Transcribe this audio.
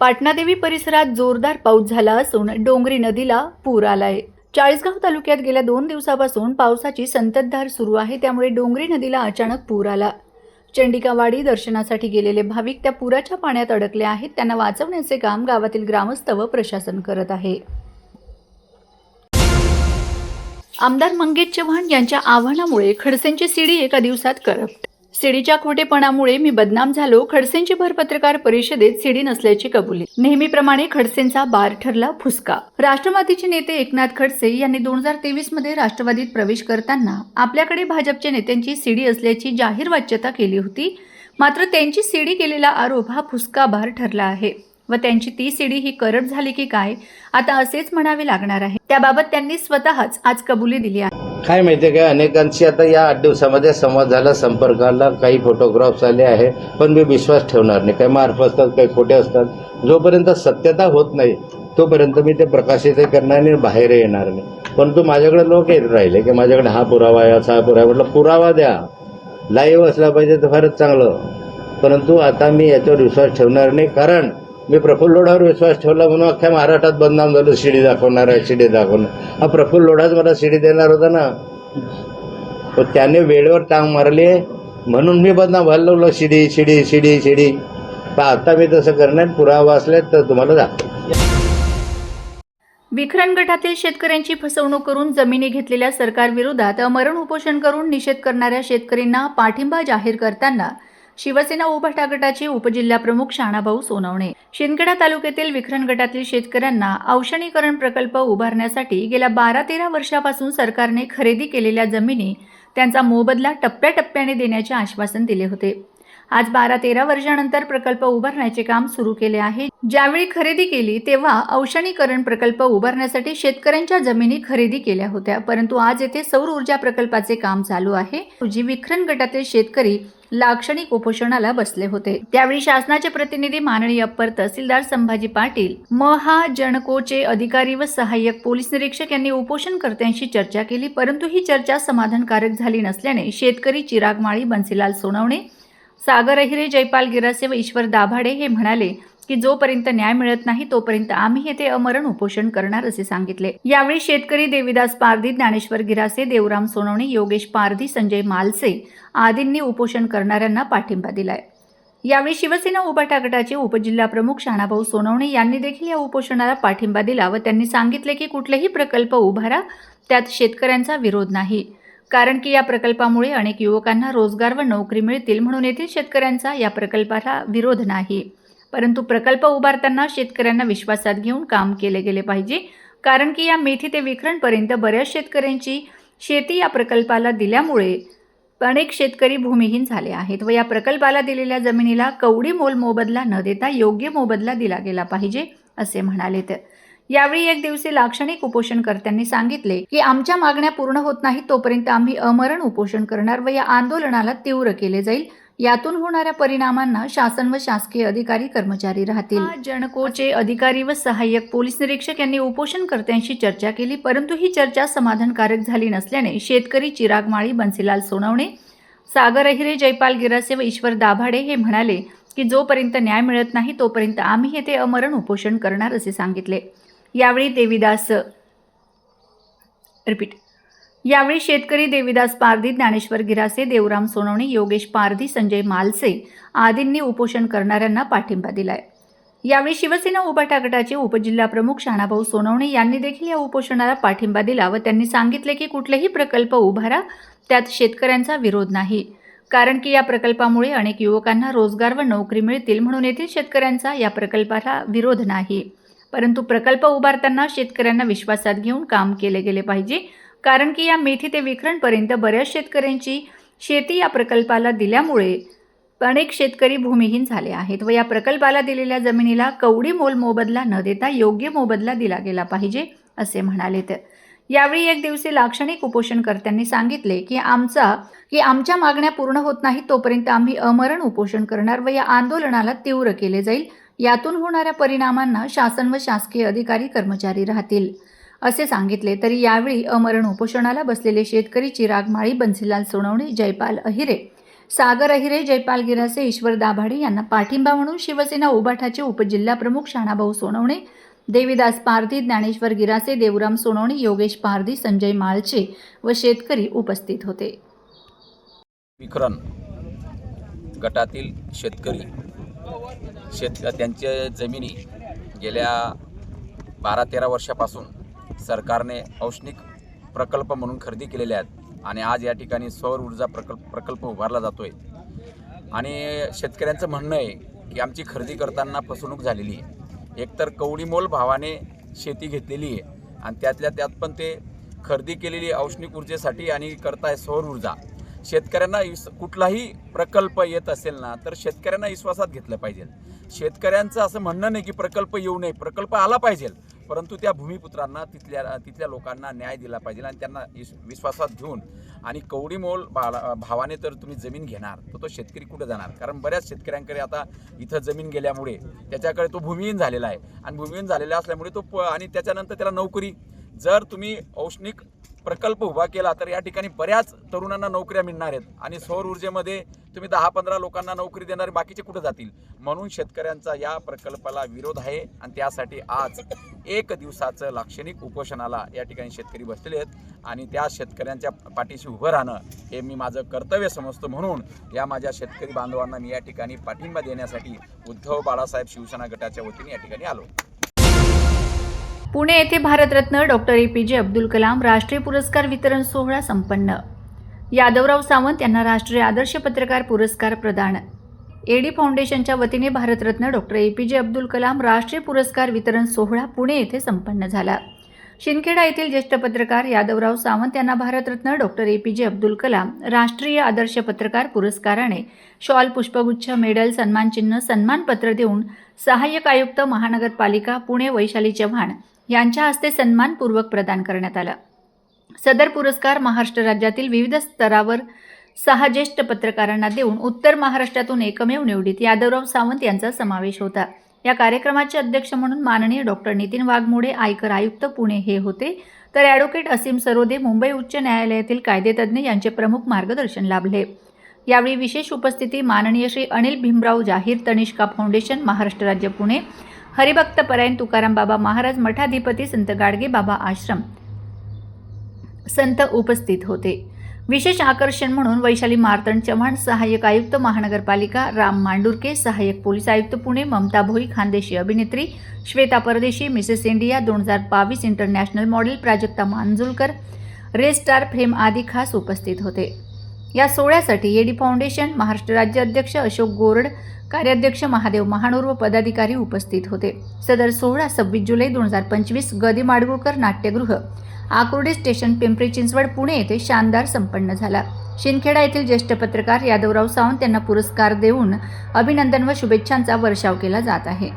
पाटणादेवी परिसरात जोरदार पाऊस झाला असून डोंगरी नदीला पूर आलाय. चाळीसगाव तालुक्यात गेल्या दोन दिवसापासून पावसाची संततधार सुरू आहे त्यामुळे डोंगरी नदीला अचानक पूर आला. चंडिकावाडी दर्शनासाठी गेलेले भाविक त्या पुराच्या पाण्यात अडकले आहेत त्यांना वाचवण्याचे काम गावातील ग्रामस्थ व प्रशासन करत आहे. आमदार मंगेश चव्हाण यांच्या आव्हानामुळे खडसेंची सीडी एका दिवसात करप्ट सीडीच्या खोटेपणामुळे मी बदनाम झालो. खडसेंची भर पत्रकार परिषदेत सीडी नसल्याची कबुली. नेहमीप्रमाणे खडसेंचा बार ठरला फुसका. राष्ट्रवादीचे नेते एकनाथ खडसे यांनी दोन हजार तेवीसमध्ये राष्ट्रवादीत प्रवेश करताना आपल्याकडे भाजपच्या नेत्यांची सीडी असल्याची जाहीर वाच्यता केली होती. मात्र त्यांची सीडी केलेला आरोप हा फुसका बार ठरला आहे व त्यांची ती सीडी ही करप्ट झाली की काय आता असेच म्हणावे लागणार आहे. त्याबाबत त्यांनी स्वतःच आज कबुली दिली आहे. काय माहितीये का अनेकांशी आता या आठ दिवसामध्ये संवाद झाला संपर्काला काही फोटोग्राफ्स आले आहे पण मी विश्वास ठेवणार नाही. काही मार्फ असतात काही खोटे असतात. जोपर्यंत सत्यता होत नाही तोपर्यंत मी ते प्रकाशितही करणार नाही बाहेर येणार नाही. परंतु माझ्याकडे लोक येत राहिले की माझ्याकडे हा पुरावा आहे असा हा पुरावा म्हटलं पुरावा द्या. लाईव्ह असला पाहिजे तर फारच चांगलं. परंतु आता मी याच्यावर विश्वास ठेवणार नाही. कारण मी प्रफुल्ल लोढावर विश्वास ठेवला म्हणून अख्ख्या महाराष्ट्रात बदनाम झालं. शिडी दाखवणार आहे शिडी दाखवणार. हा प्रफुल्ल लोढाच मला शिडी देणार होता ना. पण त्याने वेळेवर टांग मारली म्हणून मी बदनाम व्हायला लागलो. शिडी शिडी शिडी शिडी पण आता मी तसं करणार पुरावा असले तर तुम्हाला दाखव विखरण गटातील शेतकऱ्यांची फसवणूक करून जमिनी घेतलेल्या सरकारविरोधात मरण उपोषण करून निषेध करणाऱ्या शेतकऱ्यांना पाठिंबा जाहीर करताना शिवसेना उभाटा गटाचे उपजिल्हाप्रमुख शाणाभाऊ सोनवणे. शिंदखेडा तालुक्यातील विखरण गटातील शेतकऱ्यांना औषणीकरण प्रकल्प उभारण्यासाठी गेल्या बारा तेरा वर्षापासून सरकारने खरेदी केलेल्या जमिनी त्यांचा मोबदला टप्प्याटप्प्याने देण्याचे आश्वासन दिले होते. आज बारा तेरा वर्षानंतर प्रकल्प उभारण्याचे काम सुरू केले आहे. ज्यावेळी खरेदी केली तेव्हा औषणीकरण प्रकल्प उभारण्यासाठी शेतकऱ्यांच्या जमिनी खरेदी केल्या होत्या. परंतु आज येथे सौर ऊर्जा प्रकल्पाचे काम चालू आहे. जी विखरण गटातील शेतकरी लाक्षणिक उपोषणाला बसले होते. त्यावेळी शासनाचे प्रतिनिधी माननीय अप्पर तहसीलदार संभाजी पाटील महाजनकोचे अधिकारी व सहाय्यक पोलीस निरीक्षक यांनी उपोषणकर्त्यांशी चर्चा केली. परंतु ही चर्चा समाधानकारक झाली नसल्याने शेतकरी चिराग माळी बन्सीलाल सोनवणे सागर अहिरे जयपाल गिरासे व ईश्वर दाभाडे हे म्हणाले की जोपर्यंत न्याय मिळत नाही तोपर्यंत आम्ही येथे अमरण उपोषण करणार असे सांगितले. यावेळी शेतकरी देविदास पारधी ज्ञानेश्वर गिरासे देवराम सोनवणे योगेश पारधी संजय मालसे आदींनी उपोषण करणाऱ्यांना पाठिंबा दिलाय. यावेळी शिवसेना उभाटा गटाचे उपजिल्हाप्रमुख शहाणाभाऊ सोनवणे यांनी देखील या उपोषणाला पाठिंबा दिला व त्यांनी सांगितले की कुठलेही प्रकल्प उभारा त्यात शेतकऱ्यांचा विरोध नाही. कारण की या प्रकल्पामुळे अनेक युवकांना रोजगार व नोकरी मिळतील म्हणून येथील शेतकऱ्यांचा या प्रकल्पाला विरोध नाही. परंतु प्रकल्प उभारताना शेतकऱ्यांना विश्वासात घेऊन काम केले गेले पाहिजे. कारण की या मेथी ते विखरणपर्यंत बऱ्याच शेतकऱ्यांची शेती या प्रकल्पाला दिल्यामुळे अनेक शेतकरी भूमिहीन झाले आहेत व या प्रकल्पाला दिलेल्या जमिनीला कवडी मोल मोबदला न देता योग्य मोबदला दिला गेला पाहिजे असे म्हणाले तर यावेळी एक दिवशी लाक्षणिक उपोषणकर्त्यांनी सांगितले की आमच्या मागण्या पूर्ण होत नाही तोपर्यंत आम्ही अमरण उपोषण करणार व या आंदोलनाला तीव्र केले जाईल. यातून होणाऱ्या परिणामांना शासन व शासकीय अधिकारी कर्मचारी राहतील. जनकोचे अधिकारी व सहाय्यक पोलीस निरीक्षक यांनी उपोषणकर्त्यांशी चर्चा केली परंतु ही चर्चा समाधानकारक झाली नसल्याने शेतकरी चिराग माळी बन्सीलाल सोनवणे सागर अहिरे जयपाल गिरासे व ईश्वर दाभाडे हे म्हणाले की जोपर्यंत न्याय मिळत नाही तोपर्यंत आम्ही येथे अमरण उपोषण करणार असे सांगितले. यावेळी देविदास रिपीट यावेळी शेतकरी देविदास पारधी ज्ञानेश्वर गिरासे देवराम सोनवणे योगेश पारधी संजय मालसे आदींनी उपोषण करणाऱ्यांना पाठिंबा दिलाय. यावेळी शिवसेना उभाटा गटाचे उपजिल्हाप्रमुख शाणाभाऊ सोनवणे यांनी देखील या उपोषणाला पाठिंबा दिला व त्यांनी सांगितले की कुठलेही प्रकल्प उभारा त्यात शेतकऱ्यांचा विरोध नाही. कारण की या प्रकल्पामुळे अनेक युवकांना रोजगार व नोकरी मिळतील म्हणून येथील शेतकऱ्यांचा या प्रकल्पाला विरोध नाही. परंतु प्रकल्प उभारताना शेतकऱ्यांना विश्वासात घेऊन काम केले गेले पाहिजे. कारण की या मेथी ते विखरणपर्यंत बऱ्याच शेतकऱ्यांची शेती या प्रकल्पाला दिल्यामुळे अनेक शेतकरी भूमिहीन झाले आहेत व या प्रकल्पाला दिलेल्या जमिनीला कवडी मोल मोबदला न देता योग्य मोबदला दिला गेला पाहिजे असे म्हणाले तर यावेळी एक दिवशी लाक्षणिक उपोषणकर्त्यांनी सांगितले की आमचा की आमच्या मागण्या पूर्ण होत नाहीत तोपर्यंत आम्ही अमरण उपोषण करणार व या आंदोलनाला तीव्र केले जाईल. यातून होणाऱ्या परिणामांना शासन व शासकीय अधिकारी कर्मचारी राहतील. असे सांगितले तरी यावेळी अमरण उपोषणाला बसलेले शेतकरी चिराग माळी बन्सीलाल सोनवणे जयपाल अहिरे सागर अहिरे जयपाल गिरासे ईश्वर दाभाडे यांना पाठिंबा म्हणून शिवसेना उबाठाचे उपजिल्हाप्रमुख शाणाभाऊ सोनवणे देवीदास पारधी ज्ञानेश्वर गिरासे देवराम सोनवणे योगेश पारधी संजय माळचे व शेतकरी उपस्थित होते. विक्रम गटातील शेतकरी शेत त्यांच्या जमिनी गेल्या बारा तेरा वर्षापासून सरकारने औष्णिक प्रकल्प म्हणून खरेदी केलेले आहेत आणि आज या ठिकाणी सौर ऊर्जा प्रकल्प प्रकल्प उभारला जातो आहे आणि शेतकऱ्यांचं म्हणणं आहे की आमची खरेदी करताना फसवणूक झालेली आहे. एकतर कवडीमोल भावाने शेती घेतलेली आहे आणि त्यातल्या त्यात पण ते खरेदी केलेली औष्णिक ऊर्जेसाठी आणि करताय सौर ऊर्जा. शेतकऱ्यांना विस कुठलाही प्रकल्प येत असेल ना तर शेतकऱ्यांना विश्वासात घेतलं पाहिजे. शेतकऱ्यांचं असं म्हणणं नाही की प्रकल्प येऊ नये प्रकल्प आला पाहिजे. परंतु त्या भूमिपुत्रांना तिथल्या तिथल्या लोकांना न्याय दिला पाहिजे आणि त्यांना विश्वासात घेऊन. आणि कवडीमोल भा भावाने तर तुम्ही जमीन घेणार तर तो शेतकरी कुठे जाणार? कारण बऱ्याच शेतकऱ्यांकडे आता इथं जमीन गेल्यामुळे त्याच्याकडे तो भूमिहीन झालेला आहे. आणि भूमिहीन झालेला असल्यामुळे तो प- आणि त्याच्यानंतर त्याला नोकरी. जर तुम्ही औष्णिक प्रकल्प उभा केला तर या ठिकाणी बऱ्याच तरुणांना नोकऱ्या मिळणार आहेत. आणि सौर ऊर्जेमध्ये तुम्ही दहा पंधरा लोकांना नोकरी देणारे बाकीचे कुठे जातील? म्हणून शेतकऱ्यांचा या प्रकल्पाला विरोध आहे. आणि त्यासाठी आज एक दिवसाचं लाक्षणिक उपोषणाला या ठिकाणी शेतकरी बसलेले आहेत. आणि त्या शेतकऱ्यांच्या पाठीशी उभं राहणं हे मी माझं कर्तव्य समजतो. म्हणून या माझ्या शेतकरी बांधवांना मी या ठिकाणी पाठिंबा देण्यासाठी उद्धव बाळासाहेब शिवसेना गटाच्या वतीने या ठिकाणी आलो. पुणे येथे भारतरत्न डॉक्टर ए पी जे अब्दुल कलाम राष्ट्रीय पुरस्कार वितरण सोहळा संपन्न. यादवराव सावंत यांना राष्ट्रीय आदर्श पत्रकार पुरस्कार प्रदान. एडी फाउंडेशनच्या वतीने भारतरत्न डॉक्टर ए पी जे अब्दुल कलाम राष्ट्रीय पुरस्कार वितरण सोहळा पुणे येथे संपन्न झाला. शिंदखेडा येथील ज्येष्ठ पत्रकार यादवराव सावंत यांना भारतरत्न डॉक्टर ए पी जे अब्दुल कलाम राष्ट्रीय आदर्श पत्रकार पुरस्काराने शॉल पुष्पगुच्छ मेडल सन्मानचिन्ह सन्मानपत्र देऊन सहाय्यक आयुक्त महानगरपालिका पुणे वैशाली चव्हाण यांच्या हस्ते सन्मानपूर्वक प्रदान करण्यात आला. सदर पुरस्कार महाराष्ट्र राज्यातील विविध स्तरावर सहा ज्येष्ठ पत्रकारांना देऊन उत्तर महाराष्ट्रातून एकमेव निवडीत यादवराव सावंत यांचा समावेश होता. या कार्यक्रमाचे अध्यक्ष म्हणून माननीय डॉक्टर नितीन वाघमोडे आयकर आयुक्त पुणे हे होते. तर ॲडव्होकेट असीम सरोदे मुंबई उच्च न्यायालयातील कायदेतज्ञ यांचे प्रमुख मार्गदर्शन लाभले. यावेळी विशेष उपस्थिती माननीय श्री अनिल भीमराव जाहीर तनिष्का फाउंडेशन महाराष्ट्र राज्य पुणे. हरिभक्त परायण तुकाराम बाबा महाराज मठाधिपती संत गाडगे बाबा आश्रम संत उपस्थित होते. विशेष आकर्षण म्हणून वैशाली मार्तंड चव्हाण सहाय्यक आयुक्त महानगरपालिका राम मांडुरके सहाय्यक पोलीस आयुक्त पुणे ममता भोई खानदेशी अभिनेत्री श्वेता परदेशी मिसेस इंडिया दोन हजार बावीस इंटरनॅशनल मॉडेल प्राजक्ता मांजुलकर रेस्टार फ्रेम आदी खास उपस्थित होते. या सोहळ्यासाठी एडी फाउंडेशन महाराष्ट्र राज्य अध्यक्ष अशोक गोरड कार्याध्यक्ष महादेव महानोर व पदाधिकारी उपस्थित होते. सदर सोहळा सव्वीस जुलै दोन हजार पंचवीस गदी माडगुळकर नाट्यगृह आकुर्डी स्टेशन पिंपरी चिंचवड पुणे येथे शानदार संपन्न झाला. शिंदखेडा येथील ज्येष्ठ पत्रकार यादवराव सावंत यांना पुरस्कार देऊन अभिनंदन व शुभेच्छांचा वर्षाव केला जात आहे.